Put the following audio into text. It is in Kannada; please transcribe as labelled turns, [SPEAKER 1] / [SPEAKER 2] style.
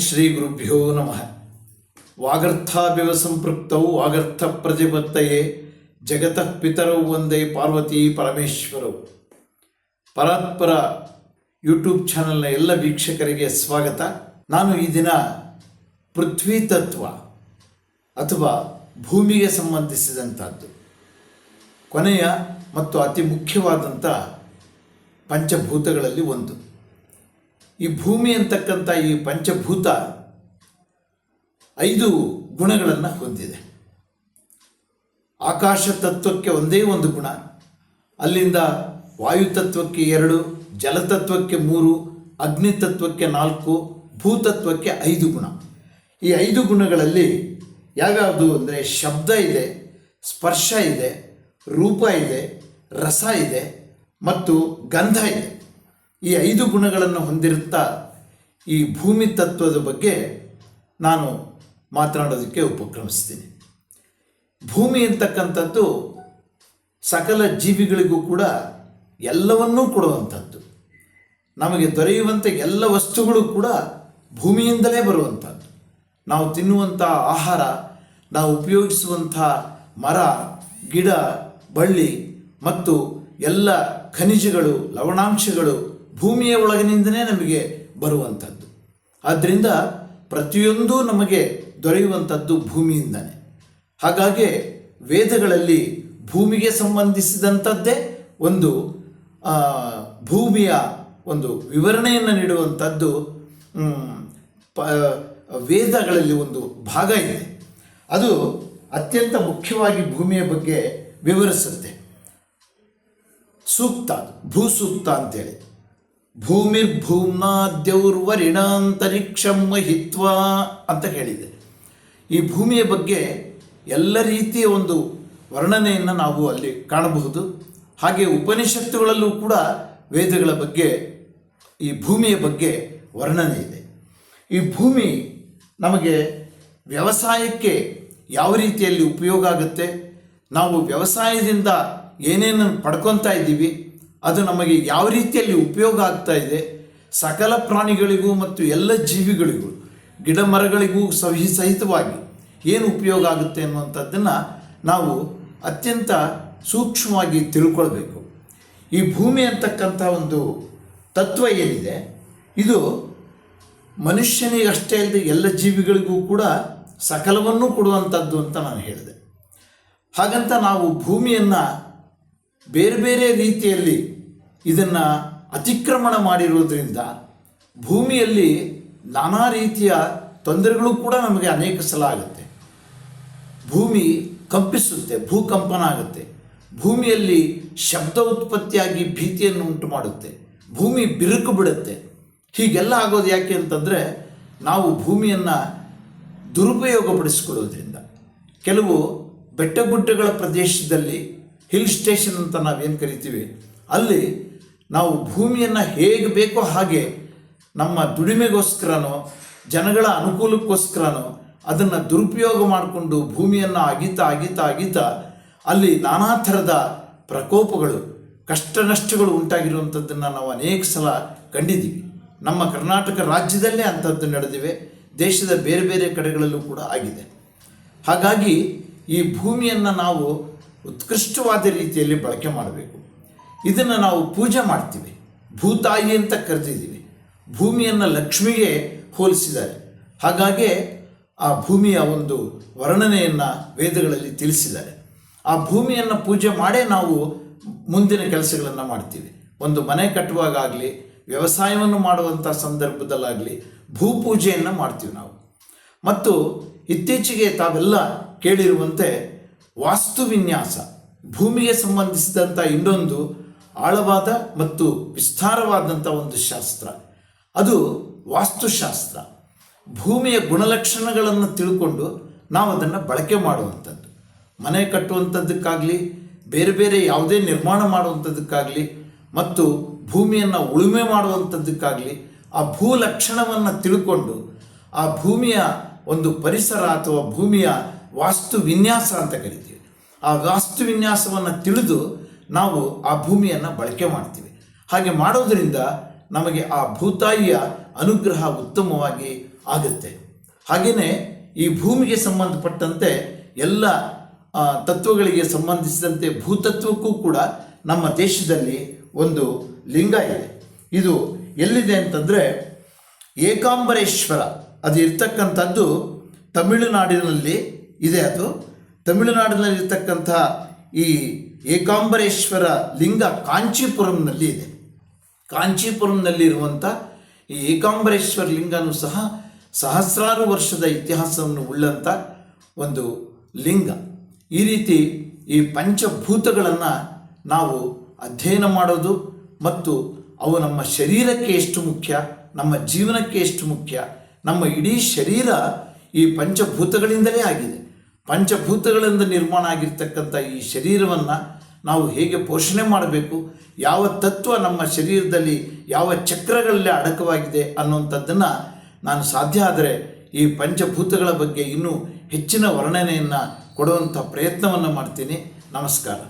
[SPEAKER 1] ಶ್ರೀ ಗುರುಭ್ಯೋ ನಮಃ. ವಾಗರ್ಥಾಭಿವ ಸಂಪೃಕ್ತವು ವಾಗರ್ಥ ಪ್ರತಿಪತ್ತಯೇ ಜಗತಃ ಪಿತರೌ ಒಂದೇ ಪಾರ್ವತಿ ಪರಮೇಶ್ವರವು ಪರಾತ್ಪರ ಯೂಟ್ಯೂಬ್ ಚಾನಲ್ನ ಎಲ್ಲ ವೀಕ್ಷಕರಿಗೆ ಸ್ವಾಗತ. ನಾನು ಈ ದಿನ ಪೃಥ್ವಿ ತತ್ವ ಅಥವಾ ಭೂಮಿಗೆ ಸಂಬಂಧಿಸಿದಂಥದ್ದು. ಕೊನೆಯ ಮತ್ತು ಅತಿ ಮುಖ್ಯವಾದಂಥ ಪಂಚಭೂತಗಳಲ್ಲಿ ಒಂದು. ಈ ಭೂಮಿ ಅಂತಕ್ಕಂಥ ಈ ಪಂಚಭೂತ ಐದು ಗುಣಗಳನ್ನು ಹೊಂದಿದೆ. ಆಕಾಶ ತತ್ವಕ್ಕೆ ಒಂದೇ ಒಂದು ಗುಣ. ಅಲ್ಲಿಂದ ವಾಯು ತತ್ವಕ್ಕೆ ಎರಡು ಜಲತತ್ವಕ್ಕೆ ಮೂರು, ಅಗ್ನಿ ತತ್ವಕ್ಕೆ ನಾಲ್ಕು ಭೂತತ್ವಕ್ಕೆ ಐದು ಗುಣ. ಈ ಐದು ಗುಣಗಳಲ್ಲಿ ಯಾವ್ಯಾವುದು ಅಂದರೆ ಶಬ್ದ ಇದೆ, ಸ್ಪರ್ಶ ಇದೆ, ರೂಪ ಇದೆ, ರಸ ಇದೆ ಮತ್ತು ಗಂಧ ಇದೆ. ಈ ಐದು ಗುಣಗಳನ್ನು ಹೊಂದಿರುತ್ತಾ ಈ ಭೂಮಿ ತತ್ವದ ಬಗ್ಗೆ ನಾನು ಮಾತನಾಡೋದಕ್ಕೆ ಉಪಕ್ರಮಿಸ್ತೀನಿ. ಭೂಮಿ ಅಂತಕ್ಕಂಥದ್ದು ಸಕಲ ಜೀವಿಗಳಿಗೂ ಕೂಡ ಎಲ್ಲವನ್ನೂ ಕೊಡುವಂಥದ್ದು. ನಮಗೆ ದೊರೆಯುವಂಥ ಎಲ್ಲ ವಸ್ತುಗಳು ಕೂಡ ಭೂಮಿಯಿಂದಲೇ ಬರುವಂಥದ್ದು. ನಾವು ತಿನ್ನುವಂಥ ಆಹಾರ, ನಾವು ಉಪಯೋಗಿಸುವಂಥ ಮರ, ಗಿಡ, ಬಳ್ಳಿ ಮತ್ತು ಎಲ್ಲ ಖನಿಜಗಳು, ಲವಣಾಂಶಗಳು ಭೂಮಿಯ ಒಳಗಿನಿಂದನೇ ನಮಗೆ ಬರುವಂಥದ್ದು. ಆದ್ದರಿಂದ ಪ್ರತಿಯೊಂದು ನಮಗೆ ದೊರೆಯುವಂಥದ್ದು ಭೂಮಿಯಿಂದನೇ. ಹಾಗಾಗಿ ವೇದಗಳಲ್ಲಿ ಭೂಮಿಗೆ ಸಂಬಂಧಿಸಿದಂಥದ್ದೇ ಒಂದು ಭೂಮಿಯ ಒಂದು ವಿವರಣೆಯನ್ನು ನೀಡುವಂಥದ್ದು ಪ, ವೇದಗಳಲ್ಲಿ ಒಂದು ಭಾಗ ಇದೆ. ಅದು ಅತ್ಯಂತ ಮುಖ್ಯವಾಗಿ ಭೂಮಿಯ ಬಗ್ಗೆ ವಿವರಿಸುತ್ತೆ. ಸೂಕ್ತ ಭೂ ಭೂಸೂಕ್ತ ಅಂತೇಳಿ. ಭೂಮಿರ್ಭೂಮ್ನಾದ್ಯೌರ್ವರಿಣಾಂತರಿಕ್ಷಂ ಮಹಿತ್ವಾ ಅಂತ ಹೇಳಿದೆ. ಈ ಭೂಮಿಯ ಬಗ್ಗೆ ಎಲ್ಲ ರೀತಿಯ ಒಂದು ವರ್ಣನೆಯನ್ನು ನಾವು ಅಲ್ಲಿ ಕಾಣಬಹುದು. ಹಾಗೆ ಉಪನಿಷತ್ತುಗಳಲ್ಲೂ ಕೂಡ ವೇದಗಳ ಬಗ್ಗೆ, ಈ ಭೂಮಿಯ ಬಗ್ಗೆ ವರ್ಣನೆ ಇದೆ. ಈ ಭೂಮಿ ನಮಗೆ ವ್ಯವಸಾಯಕ್ಕೆ ಯಾವ ರೀತಿಯಲ್ಲಿ ಉಪಯೋಗ ಆಗುತ್ತೆ? ನಾವು ವ್ಯವಸಾಯದಿಂದ ಏನೇನು ಪಡ್ಕೊತಾ ಇದ್ದೀವಿ? ಅದು ನಮಗೆ ಯಾವ ರೀತಿಯಲ್ಲಿ ಉಪಯೋಗ ಆಗ್ತಾ ಇದೆ, ಸಕಲ ಪ್ರಾಣಿಗಳಿಗೂ ಮತ್ತು ಎಲ್ಲ ಜೀವಿಗಳಿಗೂ, ಗಿಡ ಮರಗಳಿಗೂ ಸಹಿ ಸಹಿತವಾಗಿ ಏನು ಉಪಯೋಗ ಆಗುತ್ತೆ ಅನ್ನುವಂಥದ್ದನ್ನು ನಾವು ಅತ್ಯಂತ ಸೂಕ್ಷ್ಮವಾಗಿ ತಿಳ್ಕೊಳ್ಬೇಕು. ಈ ಭೂಮಿ ಅಂತಕ್ಕಂಥ ಒಂದು ತತ್ವ ಏನಿದೆ, ಇದು ಮನುಷ್ಯನಿಗಷ್ಟೇ ಅಲ್ಲದೆ ಎಲ್ಲ ಜೀವಿಗಳಿಗೂ ಕೂಡ ಸಕಲವನ್ನು ಕೊಡುವಂಥದ್ದು ಅಂತ ನಾನು ಹೇಳಿದೆ. ಹಾಗಂತ ನಾವು ಭೂಮಿಯನ್ನು ಬೇರೆ ಬೇರೆ ರೀತಿಯಲ್ಲಿ ಇದನ್ನು ಅತಿಕ್ರಮಣ ಮಾಡಿರೋದ್ರಿಂದ ಭೂಮಿಯಲ್ಲಿ ನಾನಾ ರೀತಿಯ ತೊಂದರೆಗಳು ಕೂಡ ನಮಗೆ ಅನೇಕ ಸಲ ಆಗುತ್ತೆ. ಭೂಮಿ ಕಂಪಿಸುತ್ತೆ, ಭೂಕಂಪನ ಆಗುತ್ತೆ. ಭೂಮಿಯಲ್ಲಿ ಶಬ್ದ ಉತ್ಪತ್ತಿಯಾಗಿ ಭೀತಿಯನ್ನು ಉಂಟು ಮಾಡುತ್ತೆ. ಭೂಮಿ ಬಿರುಕು ಬಿಡುತ್ತೆ. ಹೀಗೆಲ್ಲ ಆಗೋದು ಯಾಕೆ ಅಂತಂದರೆ ನಾವು ಭೂಮಿಯನ್ನು ದುರುಪಯೋಗಪಡಿಸಿಕೊಳ್ಳೋದ್ರಿಂದ ಕೆಲವು ಬೆಟ್ಟ ಗುಡ್ಡಗಳ ಪ್ರದೇಶದಲ್ಲಿ ಹಿಲ್ ಸ್ಟೇಷನ್ ಅಂತ ನಾವೇನು ಕರಿತೀವಿ? ಅಲ್ಲಿ ನಾವು ಭೂಮಿಯನ್ನು ಹೇಗೆ ಬೇಕೋ ಹಾಗೆ ನಮ್ಮ ದುಡಿಮೆಗೋಸ್ಕರನೋ, ಜನಗಳ ಅನುಕೂಲಕ್ಕೋಸ್ಕರನೋ, ಅದನ್ನು ದುರುಪಯೋಗ ಮಾಡಿಕೊಂಡು ಭೂಮಿಯನ್ನು ಅಗಿತಾ ಅಗಿತಾ ಅಗಿತಾ, ಅಲ್ಲಿ ನಾನಾ ಥರದ ಪ್ರಕೋಪಗಳು ಕಷ್ಟ ನಷ್ಟಗಳು ಉಂಟಾಗಿರುವಂಥದ್ದನ್ನು ನಾವು ಅನೇಕ ಸಲ ಕಂಡಿದ್ದೀವಿ. ನಮ್ಮ ಕರ್ನಾಟಕ ರಾಜ್ಯದಲ್ಲೇ ಅಂಥದ್ದು ನಡೆದಿವೆ, ದೇಶದ ಬೇರೆ ಬೇರೆ ಕಡೆಗಳಲ್ಲೂ ಕೂಡ ಆಗಿದೆ. ಹಾಗಾಗಿ ಈ ಭೂಮಿಯನ್ನು ನಾವು ಉತ್ಕೃಷ್ಟವಾದ ರೀತಿಯಲ್ಲಿ ಬಳಕೆ ಮಾಡಬೇಕು. ಇದನ್ನು ನಾವು ಪೂಜೆ ಮಾಡ್ತೀವಿ. ಭೂತಾಯಿ ಅಂತ ಕರೆದಿದ್ದೀವಿ. ಭೂಮಿಯನ್ನು ಲಕ್ಷ್ಮಿಗೆ ಹೋಲಿಸಿದ್ದಾರೆ. ಹಾಗಾಗಿ ಆ ಭೂಮಿಯ ಒಂದು ವರ್ಣನೆಯನ್ನು ವೇದಗಳಲ್ಲಿ ತಿಳಿಸಿದ್ದಾರೆ. ಆ ಭೂಮಿಯನ್ನು ಪೂಜೆ ಮಾಡೇ ನಾವು ಮುಂದಿನ ಕೆಲಸಗಳನ್ನು ಮಾಡ್ತೀವಿ. ಒಂದು ಮನೆ ಕಟ್ಟುವಾಗಲಿ ವ್ಯವಸಾಯವನ್ನು ಮಾಡುವಂಥ ಸಂದರ್ಭದಲ್ಲಾಗಲಿ ಭೂಪೂಜೆಯನ್ನು ಮಾಡ್ತೀವಿ ನಾವು. ಮತ್ತು ಇತ್ತೀಚೆಗೆ ತಾವೆಲ್ಲ ಕೇಳಿರುವಂತೆ ವಾಸ್ತು ವಿನ್ಯಾಸ, ಭೂಮಿಗೆ ಸಂಬಂಧಿಸಿದಂಥ ಇನ್ನೊಂದು ಆಳವಾದ ಮತ್ತು ವಿಸ್ತಾರವಾದಂಥ ಒಂದು ಶಾಸ್ತ್ರ. ಅದು ವಾಸ್ತುಶಾಸ್ತ್ರ. ಭೂಮಿಯ ಗುಣಲಕ್ಷಣಗಳನ್ನು ತಿಳ್ಕೊಂಡು ನಾವು ಅದನ್ನು ಬಳಕೆ ಮಾಡುವಂಥದ್ದು. ಮನೆ ಕಟ್ಟುವಂಥದ್ದಕ್ಕಾಗಲಿ, ಬೇರೆ ಬೇರೆ ಯಾವುದೇ ನಿರ್ಮಾಣ ಮಾಡುವಂಥದ್ದಕ್ಕಾಗಲಿ ಮತ್ತು ಭೂಮಿಯನ್ನು ಉಳುಮೆ ಮಾಡುವಂಥದ್ದಕ್ಕಾಗಲಿ ಆ ಭೂ ಲಕ್ಷಣವನ್ನು ತಿಳ್ಕೊಂಡು ಆ ಭೂಮಿಯ ಒಂದು ಪರಿಸರ ಅಥವಾ ಭೂಮಿಯ ವಾಸ್ತು ವಿನ್ಯಾಸ ಅಂತ ಕರಿತೀವಿ. ಆ ವಾಸ್ತು ವಿನ್ಯಾಸವನ್ನು ತಿಳಿದು ನಾವು ಆ ಭೂಮಿಯನ್ನು ಬಳಕೆ ಮಾಡ್ತೀವಿ. ಹಾಗೆ ಮಾಡೋದರಿಂದ ನಮಗೆ ಆ ಭೂತಾಯಿಯ ಅನುಗ್ರಹ ಉತ್ತಮವಾಗಿ ಆಗುತ್ತೆ. ಹಾಗೆಯೇ ಈ ಭೂಮಿಗೆ ಸಂಬಂಧಪಟ್ಟಂತೆ ಎಲ್ಲ ತತ್ವಗಳಿಗೆ ಸಂಬಂಧಿಸಿದಂತೆ ಭೂತತ್ವಕ್ಕೂ ಕೂಡ ನಮ್ಮ ದೇಶದಲ್ಲಿ ಒಂದು ಲಿಂಗ ಇದೆ. ಇದು ಎಲ್ಲಿದೆ ಅಂತಂದರೆ ಏಕಾಂಬರೇಶ್ವರ. ಅದು ಇರ್ತಕ್ಕಂಥದ್ದು ತಮಿಳುನಾಡಿನಲ್ಲಿ ಇದೆ ಅದು. ತಮಿಳುನಾಡಿನಲ್ಲಿರ್ತಕ್ಕಂಥ ಈ ಏಕಾಂಬರೇಶ್ವರ ಲಿಂಗ ಕಾಂಚೀಪುರಂನಲ್ಲಿ ಇದೆ. ಕಾಂಚೀಪುರಂನಲ್ಲಿರುವಂಥ ಈ ಏಕಾಂಬರೇಶ್ವರ ಲಿಂಗನೂ ಸಹ ಸಹಸ್ರಾರು ವರ್ಷದ ಇತಿಹಾಸವನ್ನು ಉಳ್ಳಂಥ ಒಂದು ಲಿಂಗ. ಈ ರೀತಿ ಈ ಪಂಚಭೂತಗಳನ್ನು ನಾವು ಅಧ್ಯಯನ ಮಾಡೋದು ಮತ್ತು ಅವು ನಮ್ಮ ಶರೀರಕ್ಕೆ ಎಷ್ಟು ಮುಖ್ಯ, ನಮ್ಮ ಜೀವನಕ್ಕೆ ಎಷ್ಟು ಮುಖ್ಯ, ನಮ್ಮ ಇಡೀ ಶರೀರ ಈ ಪಂಚಭೂತಗಳಿಂದಲೇ ಆಗಿದೆ. ಪಂಚಭೂತಗಳಿಂದ ನಿರ್ಮಾಣ ಆಗಿರ್ತಕ್ಕಂಥ ಈ ಶರೀರವನ್ನು ನಾವು ಹೇಗೆ ಪೋಷಣೆ ಮಾಡಬೇಕು, ಯಾವ ತತ್ವ ನಮ್ಮ ಶರೀರದಲ್ಲಿ ಯಾವ ಚಕ್ರಗಳಲ್ಲಿ ಅಡಕವಾಗಿದೆ ಅನ್ನುವಂಥದ್ದನ್ನು ನಾನು ಸಾಧ್ಯ ಆದರೆ ಈ ಪಂಚಭೂತಗಳ ಬಗ್ಗೆ ಇನ್ನೂ ಹೆಚ್ಚಿನ ವರ್ಣನೆಯನ್ನು ಕೊಡುವಂಥ ಪ್ರಯತ್ನವನ್ನು ಮಾಡ್ತೀನಿ. ನಮಸ್ಕಾರ.